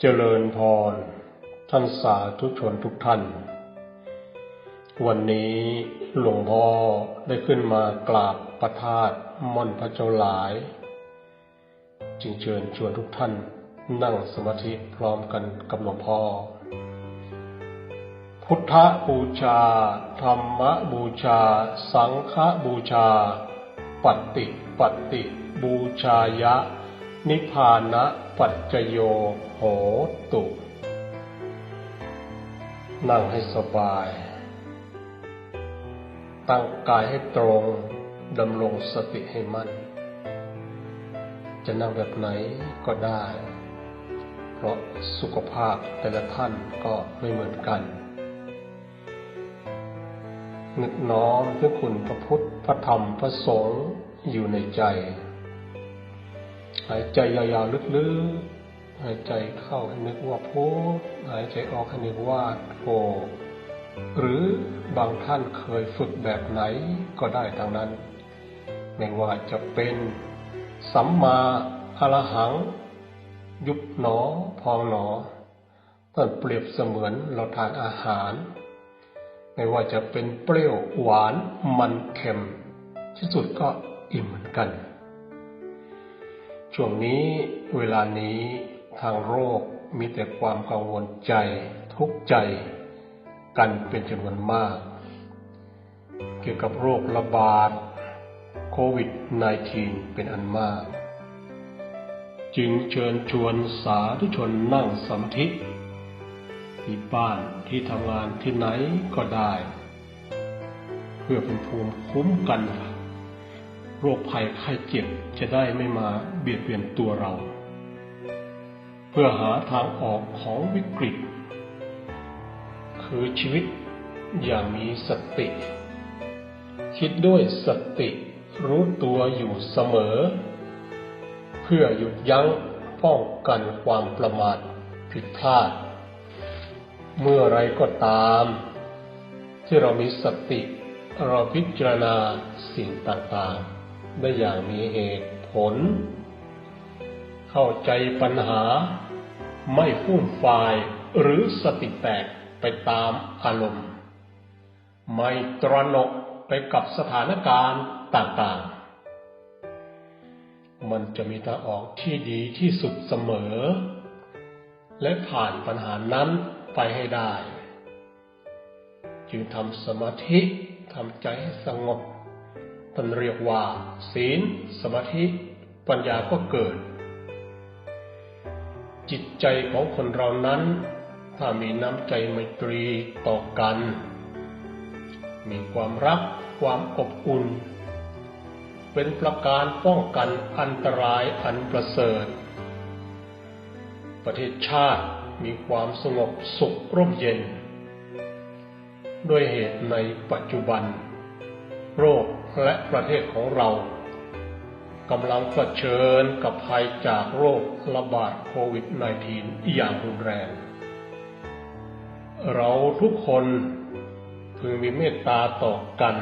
เจริญพร ท่านสาธุชนทุกท่าน วันนี้หลวงพ่อได้ขึ้นมากราบประทาตม่อนพระเจ้าหลาย จึงเชิญชวนทุกท่านนั่งสมาธิพร้อมกันกับหลวงพ่อ พุทธบูชา ธรรมบูชา สังฆบูชา ปฏิปฏิบูชายะ นิพพานะปัจจโยโหตุ นั่งให้สบาย ตั้งกายให้ตรง ดำรงสติให้มั่น จะนั่งแบบไหนก็ได้ เพราะสุขภาพแต่ละท่านก็ไม่เหมือนกัน นึกน้อมถึงคุณพระพุทธพระธรรมพระสงฆ์อยู่ในใจ หายใจยาวๆลึกๆ หายใจเข้าให้นึกว่าพุทหายใจออกให้นึกว่าโธหรือบางท่านเคยฝึกแบบไหนก็ได้ทั้งนั้น ไม่ว่าจะเป็นสัมมาอรหัง ยุบหนอ พองหนอต้นเปรียบเสมือนเราทานอาหาร ไม่ว่าจะเป็นเปรี้ยวหวานมันเค็ม ที่สุดก็อิ่มเหมือนกัน ช่วงนี้เวลานี้ทางโรคมีแต่ความกังวลใจ ทุกข์ใจ กันเป็นจำนวนมาก เกี่ยวกับโรคระบาดโควิด -19 เป็นอันมาก จึงเชิญชวนสาธุชนนั่งสมาธิที่บ้านที่ทำงานที่ไหนก็ได้ เพื่อเป็นภูมิคุ้มกัน โรคภัยไข้เจ็บจะได้ไม่มาเบียดเบียนตัวเรา เพื่อหาทางออกของวิกฤต คือชีวิตอย่างมีสติ คิดด้วยสติรู้ตัวอยู่เสมอ เพื่อหยุดยั้งป้องกันความประมาทผิดพลาด เมื่อไรก็ตาม ที่เรามีสติเราพิจารณาสิ่งต่างๆ ได้อย่างมีเหตุผล เข้าใจปัญหา ไม่ฟุ่มฟายหรือสติแตกไปตามอารมณ์ ไม่ตระหนกไปกับสถานการณ์ต่างๆ มันจะมีทางออกที่ดีที่สุดเสมอ และผ่านปัญหานั้นไปให้ได้ จึงทำสมาธิทำใจให้สงบ ท่านเรียกว่า ศีล สมาธิ ปัญญาก็เกิด จิตใจของคนเรานั้น ถ้ามีน้ำใจไมตรีต่อกัน มีความรักความอบอุ่น เป็นประการป้องกันอันตรายอันประเสริฐ ประเทศชาติมีความสงบสุขร่มเย็น ด้วยเหตุในปัจจุบัน โรค และประเทศของเรากำลังเผชิญกับภัยจากโรคระบาดโควิด -19 อย่างรุนแรง เราทุกคนพึงมีเมตตาต่อกัน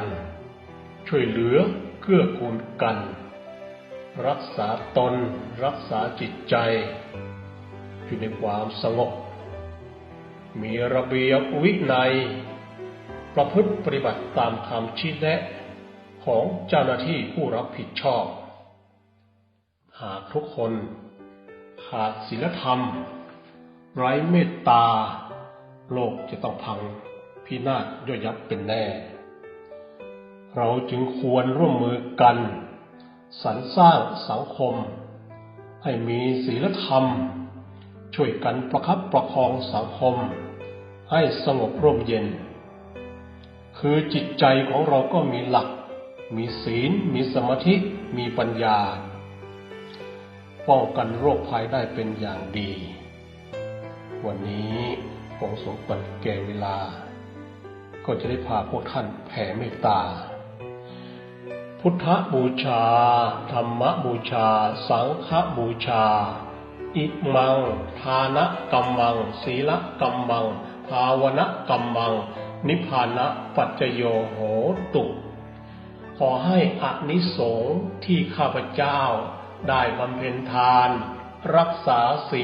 ช่วยเหลือเกื้อกูลกัน รักษาตนรักษาจิตใจอยู่ในความสงบ มีระเบียบวินัย ประพฤติปฏิบัติตามคำชี้แนะ ของเจ้าหน้าที่ผู้รับผิดชอบ หากทุกคนขาดศีลธรรม ไร้เมตตา โลกจะต้องพังพินาศย่อยยับเป็นแน่ เราจึงควรร่วมมือกันสรรสร้างสังคม ให้มีศีลธรรม ช่วยกันประคับประคองสังคม ให้สงบร่มเย็น คือจิตใจของเราก็มีหลัก มีศีล มีสมาธิ มีปัญญา ป้องกันโรคภัยได้เป็นอย่างดี วันนี้คงสมควรแก่เวลา ก็จะได้พาพวกท่านแผ่เมตตา พุทธบูชา ธรรมบูชา สังฆบูชา อิมัง ทานะกัมมัง ศีลกัมมัง ภาวนกัมมัง นิพพานะปัจจโยโหตุ ขอให้อนิสงส์ที่ข้าพเจ้าได้บำเพ็ญทาน รักษาศีล